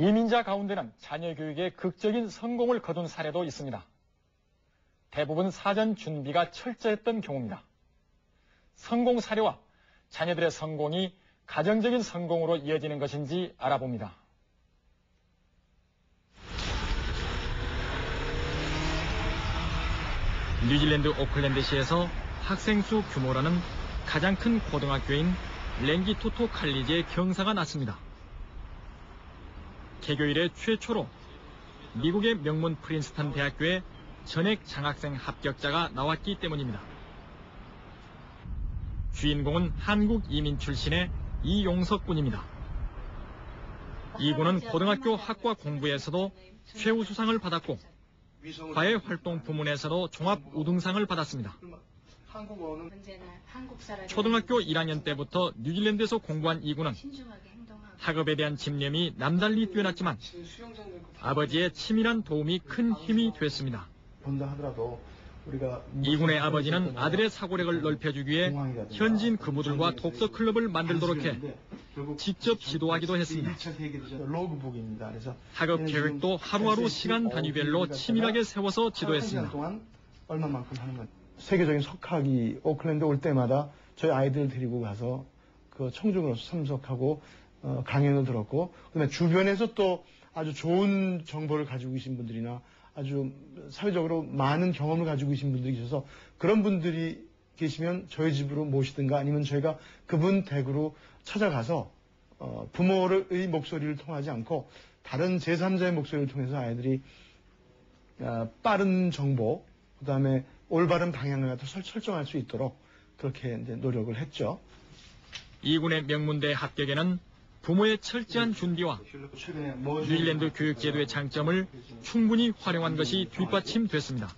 이민자 가운데는 자녀 교육에 극적인 성공을 거둔 사례도 있습니다. 대부분 사전 준비가 철저했던 경우입니다. 성공 사례와 자녀들의 성공이 가정적인 성공으로 이어지는 것인지 알아봅니다. 뉴질랜드 오클랜드시에서 학생 수 규모라는 가장 큰 고등학교인 랭기토토 칼리지의 경사가 났습니다. 개교 이래 최초로 미국의 명문 프린스턴 대학교에 전액 장학생 합격자가 나왔기 때문입니다. 주인공은 한국 이민 출신의 이용석 군입니다. 이 군은 고등학교 학과 공부에서도 최우수상을 받았고 과외 활동 부문에서도 종합 우등상을 받았습니다. 초등학교 1학년 때부터 뉴질랜드에서 공부한 이 군은 신중하게 행동하고 학업에 대한 집념이 남달리 뛰어났지만 아버지의 치밀한 도움이 큰 힘이 됐습니다. 본다 하더라도 우리가 이군의 아버지는 아들의 사고력을 넓혀주기 위해 현지인 그부들과 독서 클럽을 만들도록 해 직접 지도하기도 했습니다. 1차 세계대전 로그북입니다. 그래서 학업 계획도 하루하루 시간 단위별로 치밀하게 세워서 지도했습니다. 얼마만큼 건 세계적인 석학이 오클랜드 올 때마다 저희 아이들 데리고 가서 그 청중으로서 참석하고 어, 강연을 들었고 그다음에 주변에서 또 아주 좋은 정보를 가지고 계신 분들이나 아주 사회적으로 많은 경험을 가지고 계신 분들이 계셔서 그런 분들이 계시면 저희 집으로 모시든가 아니면 저희가 그분 댁으로 찾아가서 어, 부모의 목소리를 통하지 않고 다른 제3자의 목소리를 통해서 아이들이 어, 빠른 정보, 그 다음에 올바른 방향을 갖다 설- 설정할 수 있도록 그렇게 노력을 했죠. 이군의 명문대 합격에는 부모의 철저한 준비와 뉴질랜드 교육제도의 장점을 충분히 활용한 것이 뒷받침됐습니다.